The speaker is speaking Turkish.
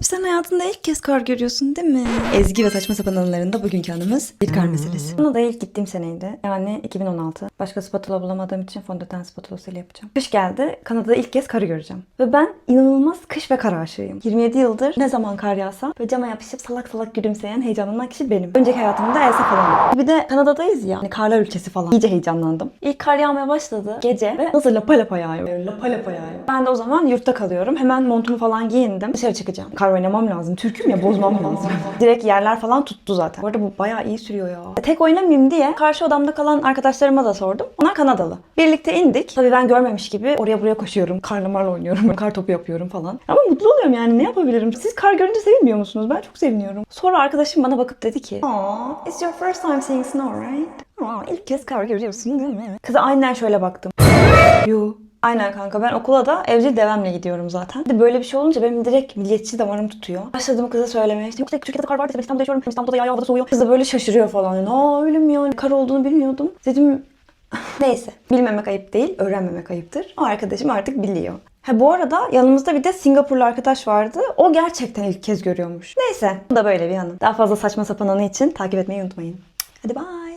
Sen hayatında ilk kez kar görüyorsun değil mi? Ezgi ve saçma sapan anılarında bugünkü anımız bir kar meselesi. Buna da ilk gittiğim seneydi. Yani 2016. Başka spatula bulamadığım için fondöten spatulasıyla yapacağım. Kış geldi. Kanada'da ilk kez karı göreceğim. Ve ben inanılmaz kış ve kar aşığıyım. 27 yıldır ne zaman kar yağsa ve cama yapışıp salak salak gülümseyen heyecanlanan kişi benim. Önceki hayatımda Elsa falan. Bir de Kanada'dayız ya. Hani karlar ülkesi falan. İyice heyecanlandım. İlk kar yağmaya başladı. Gece ve nasıl lapa lapa yağıyor. Böyle lapa lapa yağıyor. Ben de o zaman yurtta kalıyorum. Hemen montumu falan giyindim. Dışarı çıkacağım. Kar oynamam lazım. Türk'üm ya bozmam lazım. Direkt yerler falan tuttu zaten. Bu arada bu bayağı iyi sürüyor ya. Tek oynamayayım diye karşı odamda kalan arkadaşlarıma da sordum. Onlar Kanadalı. Birlikte indik. Tabii ben görmemiş gibi oraya buraya koşuyorum. Karla marla oynuyorum. Kar topu yapıyorum falan. Ama mutlu oluyorum yani ne yapabilirim? Siz kar görünce sevinmiyor musunuz? Ben çok seviniyorum. Sonra arkadaşım bana bakıp dedi ki Aww, it's your first time seeing snow right? Aa, ilk kez kar görüyorsun değil mi? Kıza aynen şöyle baktım. Yuh. Aynen kanka ben okula da evcil devemle gidiyorum zaten. De böyle bir şey olunca benim direkt milliyetçi damarım tutuyor. Başladım kıza söylemeye işte yok Türkiye'de kar var işte ben İstanbul'da yaşıyorum İstanbul'da yağ havada soğuyor. Kız da böyle şaşırıyor falan. Aa öyle mi ya kar olduğunu bilmiyordum. Dedim neyse bilmemek ayıp değil öğrenmemek ayıptır. O arkadaşım artık biliyor. Ha bu arada yanımızda bir de Singapurlu arkadaş vardı. O gerçekten ilk kez görüyormuş. Neyse bu da böyle bir anım. Daha fazla saçma sapan anı için takip etmeyi unutmayın. Hadi bye.